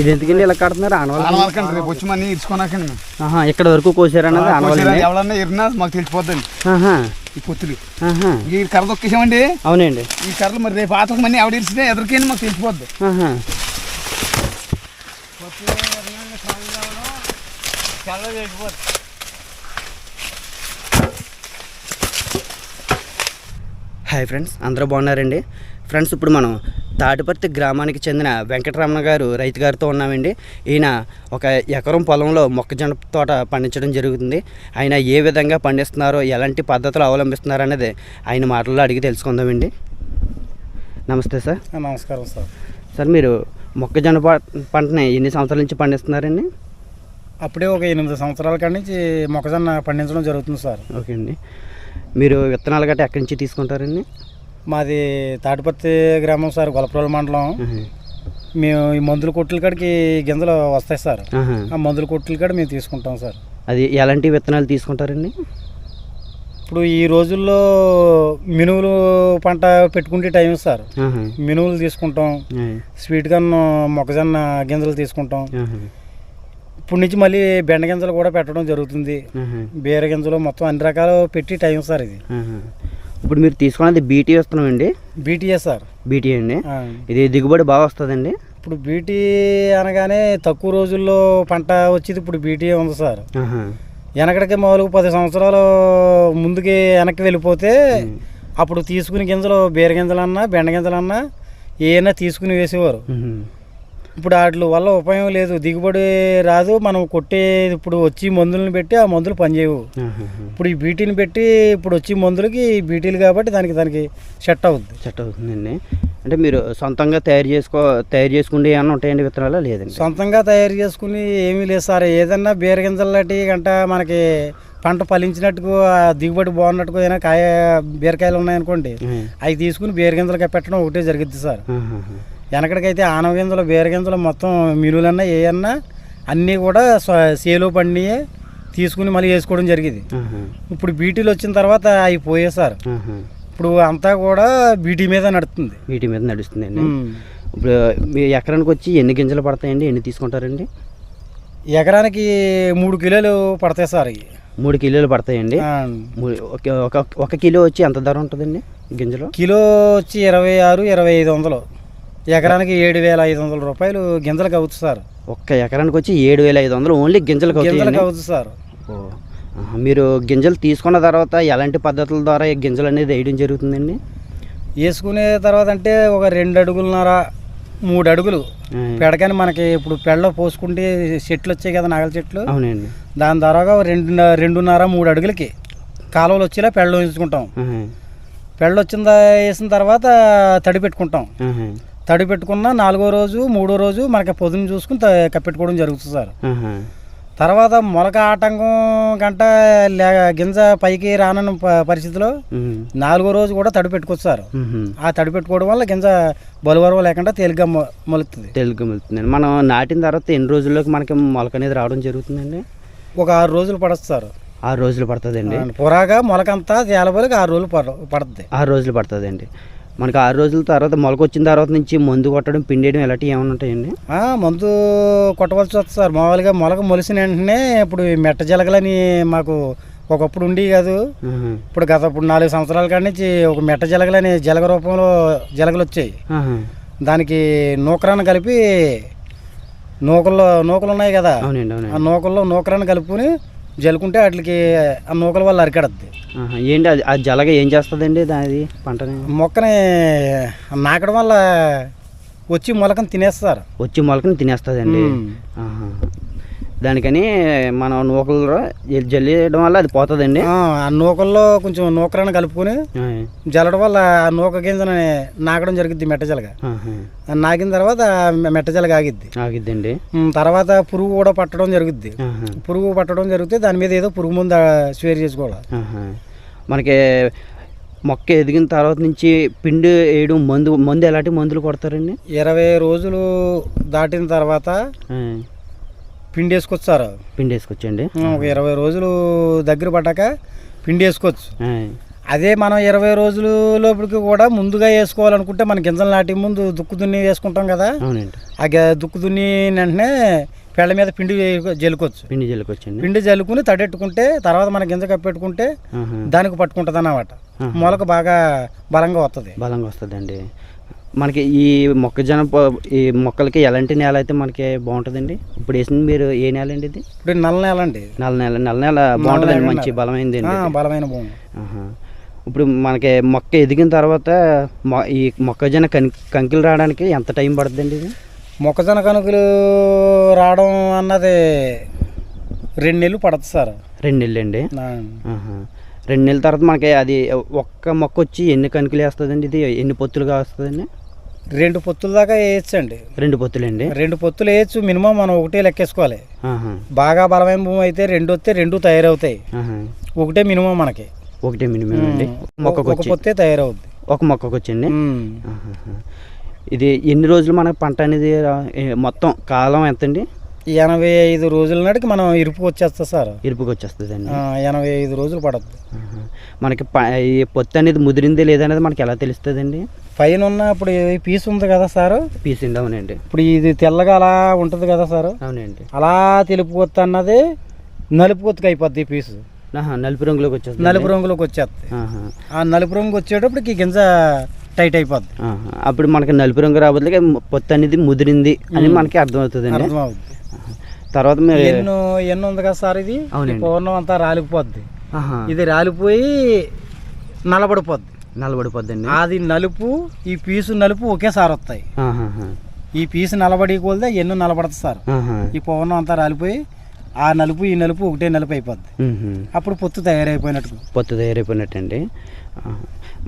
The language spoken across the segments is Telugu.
ఇది ఎందుకండి ఇలా కడుతున్నారు? ఆనవాళ్ళు ఆనవాళ్ళకండి రేపు వచ్చి మనీ ఇరుచుకోనాకండి ఆహా ఇక్కడ వరకు కోసారన్నది ఆనవాళ్ళండి ఎవరన్నా ఇరినా మాకు తెలిసిపోద్దండి. ఈ పొత్తులు. ఈ కర్ర తొక్కేసామండి అవునండి. ఈ కర్రలు మరి రేపు ఆతకు మనీ ఆవిడ ఇరిచితే ఎదురికైనా మాకు తెలిసిపోద్ది. హాయ్ ఫ్రెండ్స్ అందరూ బాగున్నారండి. ఫ్రెండ్స్ ఇప్పుడు మనం తాటిపర్తి గ్రామానికి చెందిన వెంకటరమణ గారు రైతు గారితో ఉన్నామండి. ఈయన ఒక ఎకరం పొలంలో మొక్కజొన్న తోట పండించడం జరుగుతుంది. ఆయన ఏ విధంగా పండిస్తున్నారో ఎలాంటి పద్ధతులు అవలంబిస్తున్నారో అనేది ఆయన మాటల్లో అడిగి తెలుసుకుందామండి. నమస్తే సార్. నమస్కారం సార్. సార్ మీరు మొక్కజొన్న పంటని ఎన్ని సంవత్సరాల నుంచి పండిస్తున్నారండి? అప్పుడే ఒక ఎనిమిది సంవత్సరాల కాడి నుంచి మొక్కజొన్న పండించడం జరుగుతుంది సార్. ఓకే అండి. మీరు విత్తనాలు గట్రా ఎక్కడి నుంచి తీసుకుంటారండి? మాది తాటిపత్తి గ్రామం సార్ గొలప్రోల మండలం. మేము ఈ మందుల కొట్ల కాడికి గింజలు వస్తాయి సార్. ఆ మందుల కొట్ల కాడ మేము తీసుకుంటాం సార్ అది ఎలాంటి విత్తనాలు తీసుకుంటారండి ఇప్పుడు ఈ రోజుల్లో మినువులు పంట పెట్టుకుంటే టైం సార్. మినువులు తీసుకుంటాం. స్వీట్ గన్ మొక్కజొన్న గింజలు తీసుకుంటాం ఆహా. ఇప్పుడు నుంచి మళ్ళీ బెండ గింజలు కూడా పెట్టడం జరుగుతుంది. బీర గింజలు మొత్తం అన్ని రకాలు పెట్టి టైం సార్ ఇది. ఇప్పుడు మీరు తీసుకున్నది బీటీ వస్తున్నాం అండి బీటీఎస్ సార్. బీటీ అండి. ఇది దిగుబడి బాగా వస్తుందండి. ఇప్పుడు బీటీ అనగానే తక్కువ రోజుల్లో పంట వచ్చేది ఇప్పుడు బీటీ ఉంది సార్. వెనకడికి మామూలుగా పది సంవత్సరాలు ముందుకి వెనక్కి వెళ్ళిపోతే అప్పుడు తీసుకుని గింజలు బీర గింజలన్నా బెండ గింజలన్నా ఏమైనా తీసుకుని వేసేవారు. ఇప్పుడు వాటి వల్ల ఉపయోగం లేదు. దిగుబడి రాదు. మనం కొట్టే ఇప్పుడు వచ్చి మందులను పెట్టి ఆ మందులు పనిచేయవు. ఇప్పుడు ఈ బీటీని పెట్టి ఇప్పుడు వచ్చి మందులకి బీటీలు కాబట్టి దానికి దానికి సెట్ అవుద్ది. సెట్ అవుతుందండి అంటే మీరు సొంతంగా తయారు చేసుకో తయారు చేసుకుంటే ఏమన్నా ఉంటాయండి విత్తనాలు? లేదండి. సొంతంగా తయారు చేసుకుని ఏమీ లేదు సార్. ఏదన్నా బీర గింజలు లాంటి గంట మనకి పంట ఫలించినట్టుకు ఆ దిగుబడి బాగున్నట్టుకు ఏదైనా కాయ బీరకాయలు ఉన్నాయనుకోండి. అవి తీసుకుని బీర గింజలకి పెట్టడం ఒకటే జరిగిద్ది సార్. వెనకడికైతే ఆనవ గింజలు బీర గింజలు మొత్తం మినులన్నా ఏయన్నా అన్నీ కూడా సేలో పండియే తీసుకుని మళ్ళీ వేసుకోవడం జరిగింది. ఇప్పుడు బీటీలు వచ్చిన తర్వాత అవి పోయే సార్. ఇప్పుడు అంతా కూడా బీటీ మీద నడుస్తుంది. వీటి మీద నడుస్తుందండి. ఉమ్. ఇప్పుడు మీ ఎకరానికి వచ్చి ఎన్ని గింజలు పడతాయండి? ఎన్ని తీసుకుంటారండి? ఎకరానికి మూడు కిలోలు పడతాయి సార్ ఇవి. మూడు కిలోలు పడతాయండి. ఒక కిలో వచ్చి ఎంత ధర ఉంటుందండి గింజలు? కిలో వచ్చి ఇరవై ఆరు ఇరవై ఐదు వందలు. ఎకరానికి ఏడు వేల ఐదు వందల రూపాయలు గింజలకు అవుతుంది సార్ ఒక్క ఎకరానికి వచ్చి ఏడు వేల ఐదు వందలు ఓన్లీ గింజలకు గింజలకు అవుతుంది సార్ ఓ. మీరు గింజలు తీసుకున్న తర్వాత ఎలాంటి పద్ధతుల ద్వారా ఈ గింజలు అనేది వేయడం జరుగుతుందండి వేసుకునే తర్వాత అంటే ఒక రెండు అడుగులున్నర మూడు అడుగులు ఆయ్. పెడగాని మనకి ఇప్పుడు పెళ్ళ పోసుకుంటే చెట్లు వచ్చాయి కదా నాగల చెట్లు అవునండి దాని ద్వారా రెండు రెండున్నర మూడు అడుగులకి కాలువలు వచ్చేలా పెళ్ళ ఉంచుకుంటాం ఆహా. పెళ్ళ వచ్చిన వేసిన తర్వాత తడి పెట్టుకుంటాం. తడి పెట్టుకున్న నాలుగో రోజు మూడో రోజు మనకి పొదును చూసుకుని కప్పెట్టుకోవడం జరుగుతుంది సార్. తర్వాత మొలక ఆటంకం గంట లే గింజ పైకి రానన్న ప- పరిస్థితిలో. నాలుగో రోజు కూడా తడి పెట్టుకోవచ్చు సార్. ఆ తడి పెట్టుకోవడం వల్ల గింజ బలువరవ లేకుండా తేలిగ్గా మొ- మొలుస్తుంది తెలుగు వెళ్తుందండి మనం నాటిన తర్వాత ఎన్ని రోజుల్లోకి మనకి మొలక అనేది రావడం జరుగుతుందండి? ఒక ఆరు రోజులు పడదు సార్. ఆరు రోజులు పడుతుందండి. పురాగా మొలకంతా తేలబోలికి ఆరు రోజులు పడ పడుతుంది ఆరు రోజులు పడుతుందండి. మనకి ఆరు రోజుల తర్వాత మొలక వచ్చిన తర్వాత నుంచి మందు కొట్టడం పిండేయడం ఇలాంటివి ఏమైనా ఉంటాయండి? మందు కొట్టవలసి వస్తుంది సార్. మామూలుగా మొలక మొలిసిన వెంటనే ఇప్పుడు మెట్ట జలగలని మాకు ఒకప్పుడు ఉండి కాదు. ఇప్పుడు గత ఇప్పుడు నాలుగు సంవత్సరాల కాడి నుంచి ఒక మెట్ట జలగలని జలగ రూపంలో జలగలు వచ్చాయి. దానికి నూకరాన్ని కలిపి నూకల్లో నూకలు ఉన్నాయి కదా. ఆ నూకల్లో నూకరాన్ని కలుపుకొని జలుకుంటే వాటికి ఆ నూకల వల్ల అరికడద్ది ఆహా. ఏంటి అది ఆ జలగ ఏం చేస్తుందండి దాని పంటని మొక్కని నాకడం వల్ల వచ్చి మొలకని తినేస్తారు వచ్చి మొలకని తినేస్తుందండి ఉమ్. ఆహా. దానికని మనం నూకలు జల్లేయడం వల్ల అది పోతుందండి ఆ ఆ నూకల్లో కొంచెం నూకరాన్ని కలుపుకొని. జల్లడం వల్ల ఆ నూక గింజని నాకడం జరిగిద్ది మెట్టజలగ నాకిన తర్వాత మెట్టజలగ ఆగిద్ది ఆగిద్దండి తర్వాత పురుగు కూడా పట్టడం జరుగుద్ది. పురుగు పట్టడం జరిగితే దాని మీద ఏదో పురుగు ముందు స్వేర్ చేసుకోవాలి. మనకి మొక్క ఎదిగిన తర్వాత నుంచి పిండి వేయడం మందు మందు ఎలాంటి మందులు కొడతారండి ఇరవై రోజులు దాటిన తర్వాత. పిండి వేసుకొచ్చారు పిండి వేసుకొచ్చండి ఒక ఇరవై రోజులు దగ్గర పడ్డాక పిండి వేసుకోవచ్చు. అదే మనం ఇరవై రోజుల లోపలికి కూడా ముందుగా వేసుకోవాలనుకుంటే మన గింజలు నాటి ముందు దుక్కు దున్ని వేసుకుంటాం కదా. ఆ గ- దుక్కు దున్ని వెంటనే పెళ్ళ మీద పిండి జల్లుకోవచ్చు. పిండి జల్లుకొచ్చండి పిండి జల్లుకుని తడెట్టుకుంటే తర్వాత మన గింజ కప్పెట్టుకుంటే. దానికి పట్టుకుంటుంది అన్నమాట. మొలక బాగా బలంగా వస్తుంది బలంగా వస్తుందండి. మనకి ఈ మొక్కజొన్న ఈ మొక్కలకి ఎలాంటి నేల అయితే మనకి బాగుంటుందండి? ఇప్పుడు వేసింది మీరు ఏ నేల అండి ఇది? ఇప్పుడు నల్ల నేల అండి నల్ల నేల నల్ల నేల బాగుంటుందండి. మంచి బలమైంది ఆ, బలమైన. ఇప్పుడు మనకి మొక్క ఎదిగిన తర్వాత మొ- ఈ మొక్కజొన్న కంకిలు రావడానికి ఎంత టైం పడుతుందండి ఇది? మొక్కజొన్న కనుకలు రావడం అన్నది రెండు నెలలు పడుతుంది సార్. రెండు నెలలు అండి. రెండు నెలల తర్వాత మనకి అది ఒక్క మొక్క వచ్చి ఎన్ని కణుకులు వేస్తుందండి ఇది? ఎన్ని పొత్తులుగా వస్తుందండి? రెండు పొత్తుల దాకా వేయచ్చండి. రెండు పొత్తులండి? రెండు పొత్తులు వేయచ్చు మినిమం మనం ఒకటే లెక్కేసుకోవాలి. బాగా బలమైన భూమి అయితే రెండు వస్తే రెండు తయారవుతాయి. ఒకటే మినిమం మనకి. ఒకటే మినిమం అండి. మొక్కకు ఒక పొత్తే తయారవుద్ది. ఒక మొక్కకు వచ్చండి. ఇది ఎన్ని రోజులు మనకి పంట అనేది మొత్తం కాలం ఎంతండి? ఎనభై ఐదు రోజుల నాటికి మనం ఇరుపుకి వచ్చేస్తా సార్. ఇరుపుకి వచ్చేస్తుందండి. ఆ, ఎనభై ఐదు రోజులు పడద్దు. మనకి ఈ పొత్తు అనేది ముదిరింది లేదనేది మనకి ఎలా తెలుస్తుందండి? పైన ఉన్న ఇప్పుడు ఈ పీస్ ఉంది కదా సార్? పీసిండి అవునండి. ఇప్పుడు ఇది తెల్లగా అలా ఉంటుంది కదా సార్? అవునండి. అలా తెలుపు కొత్త అన్నది నలుపు కొత్తగా అయిపోద్ది ఈ పీసు. నలుపు రంగులోకి వచ్చేస్తుంది నలుపు రంగులోకి వచ్చేస్తుంది. ఆ నలుపు రంగు వచ్చేటప్పటికి ఈ గింజ టైట్ అయిపోద్ది. అప్పుడు మనకి నలుపు రంగు రాబోతులకి పొత్తు అనేది ముదిరింది అని మనకి అర్థమవుతుందండి. అర్థమవుద్ది. ఆహా. తర్వాత మీరు ఎన్ను ఎన్ను ఉంది కదా సార్ ఇది? పూర్ణం అంతా రాలిపోద్ది. ఇది రాలిపోయి నలబడిపోద్ది. నలబడిపోద్దండి. అది నలుపు ఈ పీసు నలుపు ఒకేసారి వస్తాయి. ఈ పీసు నలబడి కోల్దే ఎన్ను నలబడుతుంది సార్. ఈ పవనం అంతా రాలిపోయి ఆ నలుపు ఈ నలుపు ఒకటే నలుపు అయిపోద్ది. అప్పుడు పొత్తు తయారైపోయినట్టు. పొత్తు తయారైపోయినట్టండి. ఆహా.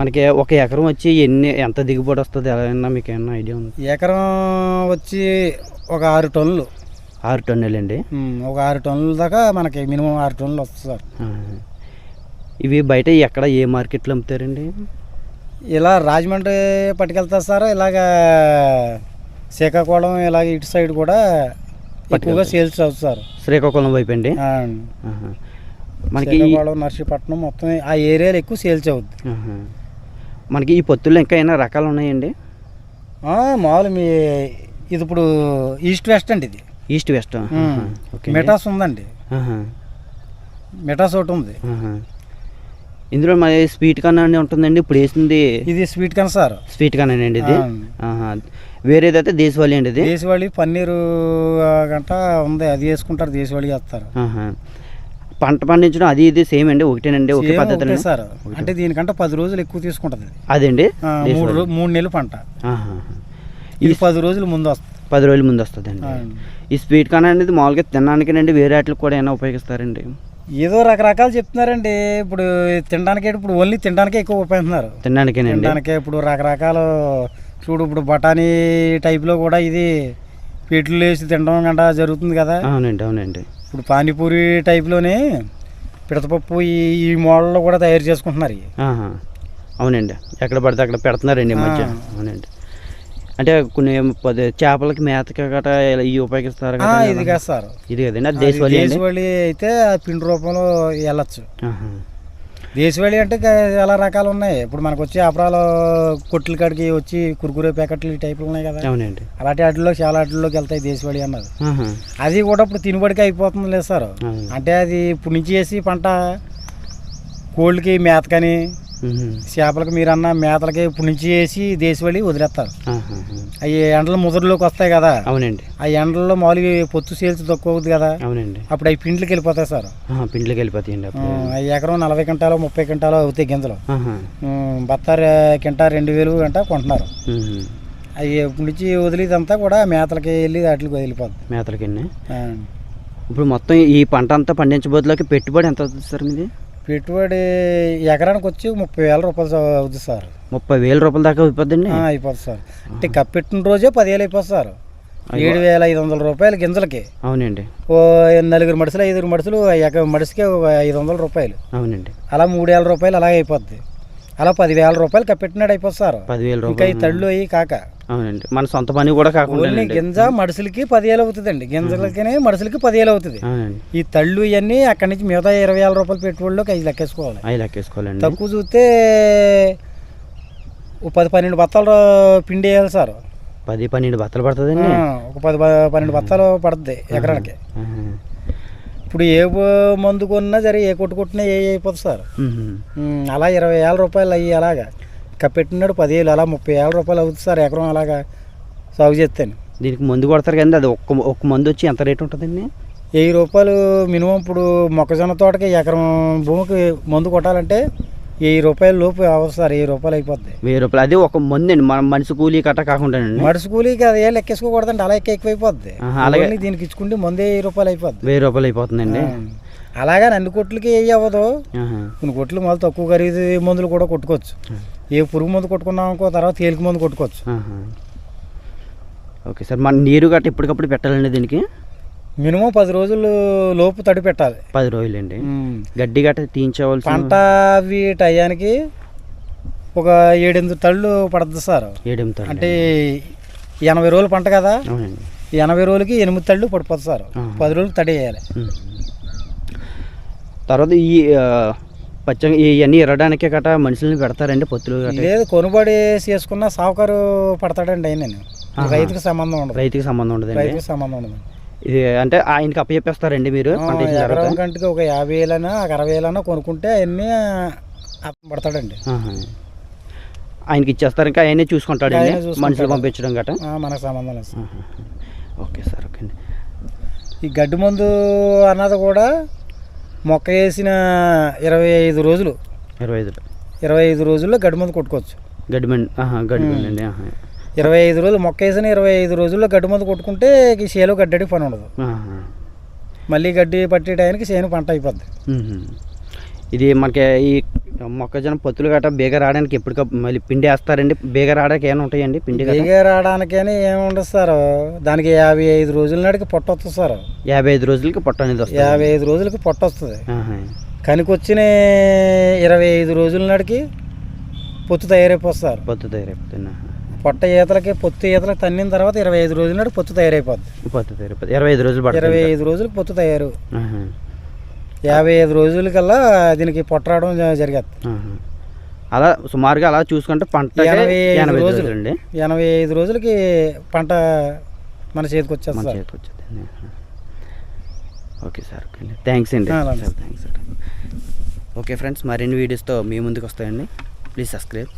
మనకి ఒక ఎకరం వచ్చి ఎన్ని ఎంత దిగుబడి వస్తుంది? ఎలా మీకు ఏమన్నా ఐడియా ఉంది? ఎకరం వచ్చి ఒక ఆరు టన్నులు. ఆరు టన్నులండి. ఉమ్, ఒక ఆరు టన్నుల దాకా మనకి మినిమం ఆరు టన్నులు వస్తుంది సార్. ఇవి బయట ఎక్కడ ఏ మార్కెట్లో అమ్ముతారండి? ఇలా రాజమండ్రి పట్టుకెళ్తారు సార్. ఇలాగా శ్రీకాకుళం ఇలాగ ఇటు సైడ్ కూడా ఎక్కువగా సేల్స్ అవుతుంది సార్. శ్రీకాకుళం వైపు అండి. మనకి శ్రీకాకుళం నర్సీపట్నం మొత్తం ఆ ఏరియాలో ఎక్కువ సేల్స్ అవుద్ది. మనకి ఈ పొత్తుల్లో ఇంకా ఏమైనా రకాలు ఉన్నాయండి? మామూలు మీ ఇది ఇప్పుడు ఈస్ట్ వెస్ట్ అండి ఇది. East west. ఓకే. మెటాస్ ఉందండి. మెటాస్ ఒకటి ఉంది. ఇందులో మరి స్వీట్ కన్నా అని ఉంటుందండి ఇప్పుడు వేసింది ఇది స్వీట్ కన్ సార్ స్వీట్ కన్నా అండి ఇది. వేరేదైతే దేశవాళీ అండి ఇది దేశవాళి పన్నీరు గంట ఉంది అది వేసుకుంటారు దేశవాళి వేస్తారు. పంట పండించడం అది ఇది సేమ్ అండి ఒకటేనండి ఒకే పద్ధతి సార్ అంటే దీనికంటే పది రోజులు ఎక్కువ తీసుకుంటుంది. అదండి మూడు మూడు నెలలు పంట. ఇది పది రోజులు ముందు వస్తుంది పది రోజుల ముందు వస్తుందండి. ఈ స్వీట్ కార్న్ అనేది మామూలుగా తినడానికేనండి వేరే వాటికి కూడా ఏమైనా ఉపయోగిస్తారండి. ఏదో రకరకాలు చెప్తున్నారండి. ఇప్పుడు తినడానికి ఇప్పుడు ఓన్లీ తినడానికే ఎక్కువ ఉపయోగిస్తున్నారు. తినడానికేనండి. తినడానికే ఇప్పుడు రకరకాల చూడు ఇప్పుడు బఠానీ టైప్లో కూడా ఇది పీట్లు వేసి తినడం గంట జరుగుతుంది కదా. అవునండి అవునండి. ఇప్పుడు పానీపూరి టైప్లోనే పిడతపప్పు ఈ ఈ మోడల్లో కూడా తయారు చేసుకుంటున్నారు. అవునండి. ఎక్కడ పడితే అక్కడ పెడుతున్నారండి మధ్య. అవునండి. అంటే కొన్ని చేపలకి మేతకి గట్రా ఇవి ఉపయోగిస్తారు ఇది కాదు సార్ ఇది కదండి. అది దేశవాళీ అయితే పిండి రూపంలో వెళ్ళచ్చు. దేశవాళీ అంటే చాలా రకాలు ఉన్నాయి. ఇప్పుడు మనకు వచ్చి అపరాలు కొట్ల కాడికి వచ్చి కురుకురే ప్యాకెట్లు ఈ టైపులు ఉన్నాయి కదా. అవునండి. అలాంటి వాటిలో చాలా వాటిలోకి వెళ్తాయి దేశవాళీ అన్నది. అది కూడా ఇప్పుడు తినబడికి అయిపోతుంది లేదు సార్. అంటే అది ఇప్పుడు నుంచి వేసి పంట కోళ్ళకి మేతకని. చేపలకి మీరన్న మేతలకి ఇప్పుడు నుంచి వేసి దేశవాళీ వదిలేస్తారు. అవి ఎండలు ముదురులోకి వస్తాయి కదా. అవునండి. ఆ ఎండల్లో మామూలుగా పొత్తు సేల్స్ తక్కువ అవుతుంది కదా. అవునండి. అప్పుడు అవి పిండ్లకి వెళ్ళిపోతాయి సార్. పిండిలోకి వెళ్ళిపోతాయండి అవి ఎకరం నలభై క్వింటాలు ముప్పై క్వింటాలు అవుతాయి గింజలు. బత్తారు కింటా రెండు వేలు గంట కొంటున్నారు. అవి ఇప్పటి నుంచి వదిలేదంతా కూడా మేతలకి వెళ్ళి వాటికి వదిలిపోద్ది మేతలకండి ఆ, ఇప్పుడు మొత్తం ఈ పంట అంతా పండించబోతులకి పెట్టుబడి ఎంత అవుతుంది సార్ మీది? పెట్టుబడి ఎకరానికి వచ్చి ముప్పై వేల రూపాయలు అవుతుంది సార్. ముప్పై వేల రూపాయల దాకా అయిపోద్దండి? అయిపోతుంది సార్. అంటే కప్పెట్టిన రోజే పదివేలు అయిపోతుంది సార్. ఏడు వేల ఐదు వందల రూపాయలు గింజలకి. అవునండి. ఓ నలుగురు మడుసులు ఐదుగురు మడుసులు ఎక మడిసికి ఐదు వందల రూపాయలు. అవునండి. అలా మూడు వేల రూపాయలు అలాగే అయిపోద్ది. అలా పదివేల రూపాయలు కప్పెట్టినాడు అయిపోతుంది సార్. పదివేల ఇంకా ఈ తళ్ళు అయ్యి కాక. అవునండి. మన సొంత పని కూడా కాకుండా ఓన్లీ గింజ మడుసులకి పదివేలు అవుతుందండి. గింజలకి మడుసులకి పదివేలు అవుతుంది. అవునండి. ఈ తళ్ళు ఇవన్నీ అక్కడి నుంచి మిగతా ఇరవై వేల రూపాయలు పెట్టుబడిలోకి అవి లెక్కేసుకోవాలి. అవి లెక్కేసుకోవాలండి. తక్కువ చూస్తే ఓ పది పన్నెండు బత్తాలు పిండి వేయాలి సార్. పది పన్నెండు బత్తలు పడుతుందండి. ఒక పది పన్నెండు బత్తాలు పడుతుంది ఎకరానికి. ఇప్పుడు ఏ మందు కొన్నా సరే ఏ కొట్టు కొట్టినా ఏ అయిపోతుంది సార్. అలా ఇరవై వేల రూపాయలు అయ్యి అలాగా. కప్పెట్టినాడు పదివేలు అలా ముప్పై వేల రూపాయలు అవుతుంది సార్ ఎకరం అలాగా సాగు చేస్తాను. దీనికి మందు కొడతారు కానీ అది ఒక్క ఒక్క మందు వచ్చి ఎంత రేట్ ఉంటుందండి? వెయ్యి రూపాయలు మినిమం ఇప్పుడు మొక్కజొన్న తోటకి ఎకరం భూమికి మందు కొట్టాలంటే వెయ్యి రూపాయల లోపు అవ్వదు సార్ వెయ్యి రూపాయలు అయిపోద్ది. వెయ్యి రూపాయలు. అది ఒక మందు అండి మన మనిషి కూలీ కట్ట కాకుండానండి మడుసు కూలీకి అది ఏ లెక్కేసుకోకూడదండి అలా ఎక్క ఎక్కువైపోద్ది. అలాగే. దీనికి ఇచ్చుకుంటే ముందే వెయ్యి రూపాయలు అయిపోద్ది. వెయ్యి రూపాయలు అయిపోతుందండి. అలాగే అన్ని కొట్లకి ఏ అవ్వదు. కొన్ని కొట్లు మళ్ళీ తక్కువ ఖరీదు మందులు కూడా కొట్టుకోవచ్చు. ఏ పురుగు మందు కొట్టుకున్నాం అనుకో తర్వాత తేలిక మందు కొట్టుకోవచ్చు. ఓకే సార్ మన నీరు గట్ట ఎప్పటికప్పుడు పెట్టాలండి దీనికి? మినిమం పది రోజులు లోపు తడి పెట్టాలి. పది రోజులండి. గడ్డి గట్ట తీయించవలసి పంట అవి టయానికి ఒక ఏడెనిమిది తళ్ళు పడుతుంది సార్. ఏడెనిమిది అంటే ఎనభై రోజులు పంట కదా. ఎనభై రోజులకి ఎనిమిది తళ్ళు పడిపోతుంది సార్. పది రోజులు తడి వేయాలి. తర్వాత ఈ ఆ, పచ్చగా ఇవన్నీ ఎరడానికే గట్ట మనుషుల్ని పెడతారండి పొత్తులు లేదు కొనుబడి చేసుకున్న సావుకారు పడతాడండి ఆయన ఆహా. రైతుకి సంబంధం ఉండదు. రైతుకి సంబంధం ఉండదండి? రైతుకి సంబంధం ఉండదు. ఇది అంటే ఆయనకి అప్పచెప్పేస్తారండి మీరు కంటికి ఒక యాభై వేలైనా ఒక అరవై వేలైనా కొనుక్కుంటే అవన్నీ పడతాడండి. ఆయనకి ఇచ్చేస్తారు ఇంకా ఆయనే చూసుకుంటాడు. మనుషులు పంపించడం గట్ట? ఆ, మనకు సంబంధం లేదు. ఓకే సార్ ఓకే అండి. ఈ గడ్డి మందు అన్నది కూడా మొక్క వేసిన ఇరవై ఐదు రోజులు. ఇరవై ఐదు ఇరవై ఐదు రోజుల్లో గడ్డి మందు కొట్టుకోవచ్చు. గడ్డిమండి ఆహా గడ్డిమండి అండి ఆహా. ఇరవై ఐదు రోజులు మొక్క వేసిన ఇరవై ఐదు రోజుల్లో గడ్డి మందు కొట్టుకుంటే ఈ చేలో గడ్డడి పని ఉండదు. మళ్ళీ గడ్డి పట్టే టైంకి చేను పంట అయిపోద్ది. ఇది మనకి ఈ మొక్కజొన్న పొత్తులు గట్ట బేగ రావడానికి ఎప్పుడు మళ్ళీ పిండి వేస్తారండి? బేగ రావడానికి ఏమైనా ఉంటాయండి పిండి గట్ట దిగే రావడానికని ఏముండదు సార్. దానికి యాభై ఐదు రోజుల నాటికి పొట్ట వస్తుంది సార్. యాభై ఐదు రోజులకి పొట్ట అనేది వస్తుంది. యాభై ఐదు రోజులకి పొట్ట వస్తుంది. కనికొచ్చిన ఇరవై ఐదు రోజుల నాటికి పొత్తు తయారైపోతుంది సార్. పొత్తు తయారైపోతుంది. పొట్ట ఈతలకి పొత్తు ఈతలకి తన్నిన తర్వాత ఇరవై ఐదు రోజుల నాడు పొత్తు తయారైపోద్ది. పొత్తు తయారైపోతుంది ఇరవై ఐదు రోజులు ఇరవై ఐదు రోజులకు పొత్తు తయారు. యాభై ఐదు రోజులకల్లా దీనికి పొట్ట రావడం జరిగేది. అలా సుమారుగా అలా చూసుకుంటే పంట ఎనభై ఎనభై రోజులు. రోజులండి. ఎనభై ఐదు రోజులకి పంట మన చేతికి వచ్చేస్తుంది చేతికి వచ్చేది. ఓకే సార్ అండి. థ్యాంక్స్ అండి. థ్యాంక్స్ ఓకే ఫ్రెండ్స్ మరిన్ని వీడియోస్తో మీ ముందుకు వస్తాయండి. Please subscribe.